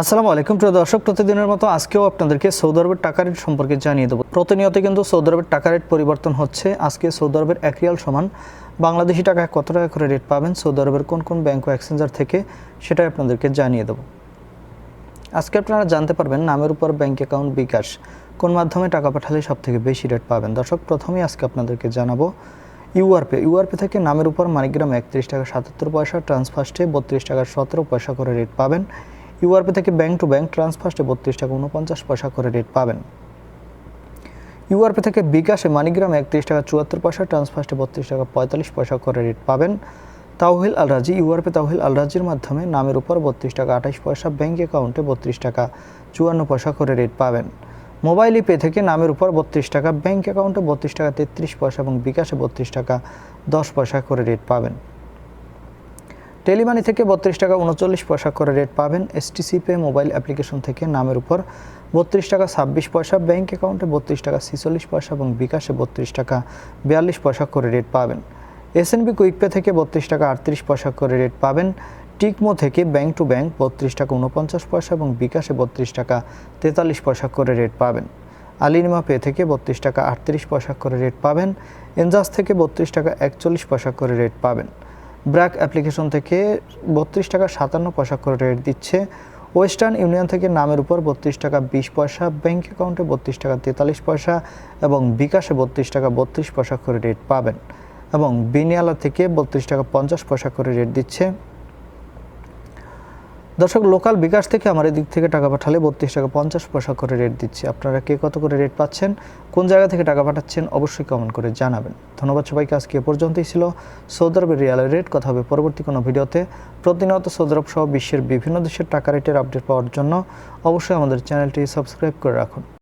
আসসালামু আলাইকুম, প্রিয় দর্শক। প্রতিদিনের মতো আজকেও আপনাদেরকে সৌদি আরবের টাকা রেট সম্পর্কে জানিয়ে দেবো। প্রতিনিয়ত কিন্তু সৌদি আরবের টাকা রেট পরিবর্তন হচ্ছে। আজকে সৌদি আরবের এক রিয়াল সমান বাংলাদেশি টাকা কত টাকা করে রেট পাবেন? সৌদি আরবের কোন কোন ব্যাংক ও এক্সচেঞ্জার থেকে সেটাই আপনাদেরকে জানিয়ে দেবো। আজকে আপনারা জানতে পারবেন নামের উপর ব্যাংক অ্যাকাউন্ট বিকাশ কোন মাধ্যমে টাকা পাঠালে সব থেকে বেশি রেট পাবেন। দর্শক, প্রথমেই আজকে আপনাদেরকে জানাব ইউআরপে। ইউআরপে থেকে নামের উপর মানিগ্রাম একত্রিশ টাকা সাতাত্তর পয়সা, ট্রান্সফার্স্টে বত্রিশ টাকা সতেরো পয়সা করে রেট পাবেন। ইউআরপি থেকে ব্যাংক টু ব্যাংক ট্রান্সফার্স্টে বত্রিশ টাকা উনপঞ্চাশ পয়সা করে রেট পাবেন। ইউআরপি থেকে বিকাশে মানিগ্রাম একত্রিশ টাকা চুয়াত্তর পয়সা ট্রান্সফার্স্টে বত্রিশ টাকা পঁয়তাল্লিশ পয়সা করে রেট পাবেন। তাওহিল আল রাজি ইউআরপি তাওহিল আল রাজির মাধ্যমে নামের উপর বত্রিশ টাকা আঠাশ পয়সা, ব্যাংক অ্যাকাউন্টে বত্রিশ টাকা চুয়ান্ন পয়সা করে রেট পাবেন। মোবাইল পে থেকে নামের উপর বত্রিশ টাকা, ব্যাংক অ্যাকাউন্টে বত্রিশ টাকা তেত্রিশ পয়সা এবং বিকাশে বত্রিশ টাকা দশ পয়সা করে রেট পাবেন। টেলিমানি থেকে বত্রিশ টাকা উনচল্লিশ পয়সা করে রেট পাবেন এসটিসি পে মোবাইল অ্যাপ্লিকেশন থেকে নামের উপর। বত্রিশ টাকা ছাব্বিশ পয়সা ব্যাঙ্ক অ্যাকাউন্টে বত্রিশ টাকা ছিচল্লিশ পয়সা এবং বিকাশে বত্রিশ টাকা বিয়াল্লিশ পয়সা করে রেট পাবেন। এসএনবি কুইক পে থেকে বত্রিশ টাকা আটত্রিশ পয়সা করে রেট পাবেন। টিকমো থেকে ব্যাংক টু ব্যাংক বত্রিশ টাকা উনপঞ্চাশ পয়সা এবং বিকাশে বত্রিশ টাকা তেতাল্লিশ পয়সা করে রেট পাবেন। আলিনিমা পে থেকে বত্রিশ টাকা আটত্রিশ পয়সা করে রেট পাবেন। এনজাস থেকে বত্রিশ টাকা একচল্লিশ পয়সা করে রেট পাবেন। ব্র্যাক অ্যাপ্লিকেশন থেকে বত্রিশ টাকা সাতান্ন পয়সা করে রেট দিচ্ছে। ওয়েস্টার্ন ইউনিয়ন থেকে নামের উপর বত্রিশ টাকা বিশ পয়সা ব্যাঙ্ক অ্যাকাউন্টে বত্রিশ টাকা তেতাল্লিশ পয়সা এবং বিকাশে বত্রিশ টাকা বত্রিশ পয়সা করে রেট পাবেন এবং বিনিয়ালা থেকে বত্রিশ টাকা পঞ্চাশ পয়সা করে রেট দিচ্ছে। দর্শক লোকাল বিকাশ থেকে আমার এদিক থেকে টাকা পাঠালে বত্রিশ টাকা পঞ্চাশ পয়সা করে রেট দিচ্ছি। আপনারা কে কত করে রেট পাচ্ছেন, কোন জায়গা থেকে টাকা পাঠাচ্ছেন অবশ্যই কমেন্ট করে জানাবেন। ধন্যবাদ সবাইকে, আজকে এ পর্যন্তই ছিল। সৌদি আরবের রিয়ালের রেট কথা হবে পরবর্তী কোনো ভিডিওতে। প্রতিনিয়ত সৌদি আরব সহ বিশ্বের বিভিন্ন দেশের টাকা রেটের আপডেট পাওয়ার জন্য অবশ্যই আমাদের চ্যানেলটি সাবস্ক্রাইব করে রাখুন।